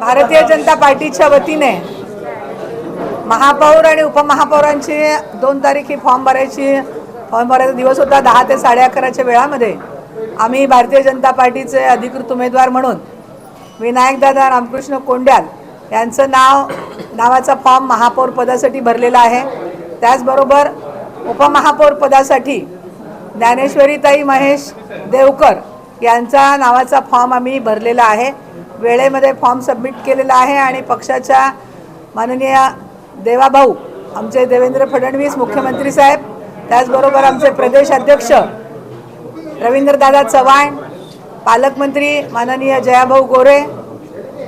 भारतीय जनता पार्टीच्या वतीने महापौर आणि उपमहापौरांची दोन तारीख ही फॉर्म भरायची फॉर्म भरायचा दिवस होता दहा ते साडे अकराच्या वेळामध्ये. आम्ही भारतीय जनता पार्टीचे अधिकृत उमेदवार म्हणून विनायकदादा रामकृष्ण कोंड्याल यांचं नाव नावाचा फॉर्म महापौर पदासाठी भरलेला आहे. त्याचबरोबर उपमहापौर पदासाठी ज्ञानेश्वरीताई महेश देवकर यांचा नावाचा फॉर्म आम्ही भरलेला आहे. वेळेमध्ये फॉर्म सबमिट केलेला आहे आणि पक्षाच्या माननीय देवाभाऊ आमचे देवेंद्र फडणवीस मुख्यमंत्री साहेब त्याचबरोबर आमचे प्रदेश अध्यक्ष रवींद्रदादा चव्हाण पालकमंत्री माननीय जयाभाऊ गोरे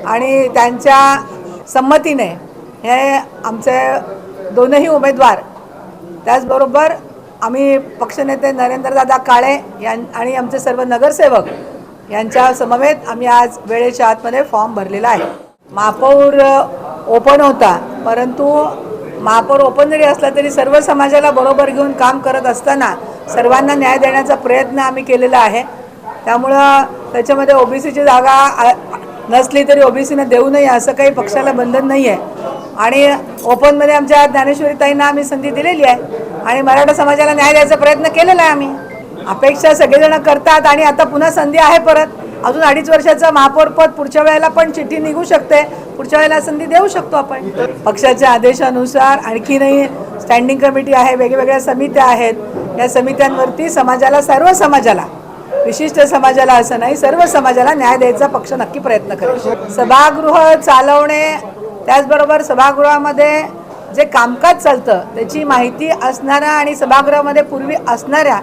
आणि त्यांच्या संमतीने हे आमचे दोनही उमेदवार त्याचबरोबर आम्ही पक्षनेते नरेंद्रदादा काळे यां आणि आमचे सर्व नगरसेवक यांच्या समवेत आम्ही आज वेळेच्या आतमध्ये फॉर्म भरलेला आहे. महापौर ओपन होता परंतु महापौर ओपन जरी असला तरी सर्व समाजाला बरोबर घेऊन काम करत असताना सर्वांना न्याय देण्याचा प्रयत्न आम्ही केलेला आहे. त्यामुळं त्याच्यामध्ये ओबीसीची जागा नसली तरी ओबीसीने देऊ नये असं काही पक्षाला बंधन नाही आहे आणि ओपनमध्ये आमच्या ज्ञानेश्वरीताईंना आम्ही संधी दिलेली आहे. आणि मराठा समाजाला न्याय द्यायचा प्रयत्न केलेला आहे आम्ही. अपेक्षा सगळेजण करतात आणि आता पुन्हा संधी आहे परत. अजून अडीच वर्षाचं महापौरपद पुढच्या वेळेला पण चिठ्ठी निघू शकते. पुढच्या वेळेला संधी देऊ शकतो आपण. पक्षाच्या आदेशानुसार आणखीनही स्टँडिंग कमिटी आहे वेगवेगळ्या समित्या आहेत. या समित्यांवरती समाजाला सर्व समाजाला विशिष्ट समाजाला असं नाही सर्व समाजाला न्याय द्यायचा पक्ष नक्की प्रयत्न करेल. सभागृह चालवणे त्याचबरोबर सभागृहामध्ये जे कामकाज चालतं त्याची माहिती असणाऱ्या आणि सभागृहामध्ये पूर्वी असणाऱ्या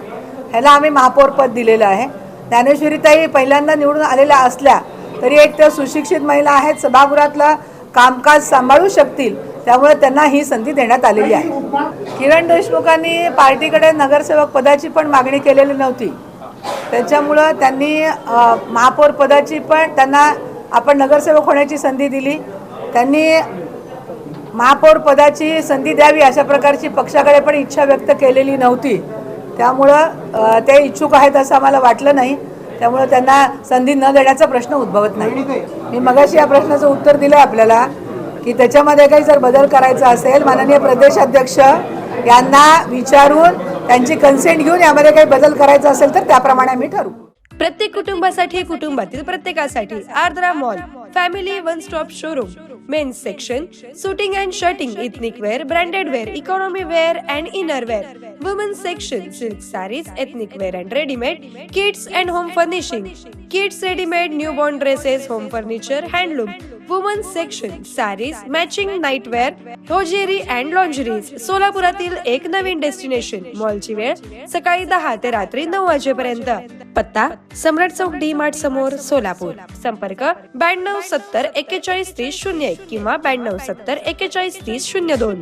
ह्याला आम्ही महापौरपद दिलेलं आहे. ज्ञानेश्वरीताई पहिल्यांदा निवडून आलेल्या असल्या तरी एक त्या सुशिक्षित महिला आहेत सभागृहातलं कामकाज सांभाळू शकतील त्यामुळे त्यांना ही संधी देण्यात आलेली आहे. किरण देशमुखांनी पार्टीकडे नगरसेवक पदाची पण मागणी केलेली नव्हती. त्याच्यामुळं त्यांनी महापौर पदाची पण त्यांना आपण नगरसेवक होण्याची संधी दिली. त्यांनी महापौर पदाची संधी द्यावी अशा प्रकारची पक्षाकडे पण इच्छा व्यक्त केलेली नव्हती. त्यामुळं ते इच्छुक आहेत असं आम्हाला वाटलं नाही. त्यामुळं त्यांना संधी न देण्याचा प्रश्न उद्भवत नाही. मी मगाशी या प्रश्नाचं उत्तर दिलं आपल्याला की त्याच्यामध्ये काही जर बदल करायचा असेल माननीय प्रदेशाध्यक्ष यांना विचारून त्यांची कन्सेंट घेऊन यामध्ये काही बदल करायचा असेल तर त्याप्रमाणे आम्ही ठरवू. प्रत्येक कुटुंबासाठी कुटुंबातील प्रत्येकासाठी Ardra mall family one stop showroom men's section suiting and shirting ethnic wear branded wear economy wear and inner wear. Women's section silk saris ethnic wear and readymade kids and home furnishing kids readymade newborn dresses home furniture handloom women's section saris matching nightwear hosiery and lingeries सोलापुरातील एक नवीन destination मॉलची वेळ सकाळी दहा ते रात्री नऊ वाजेपर्यंत पत्ता सम्राट चौक डी मार्ट समोर सोलापूर संपर्क ब्याण्णव सत्तर एक्केचाळीस तीस शून्य एक किंवा ब्याण्णव सत्तर एक्केचाळीस तीस शून्य दोन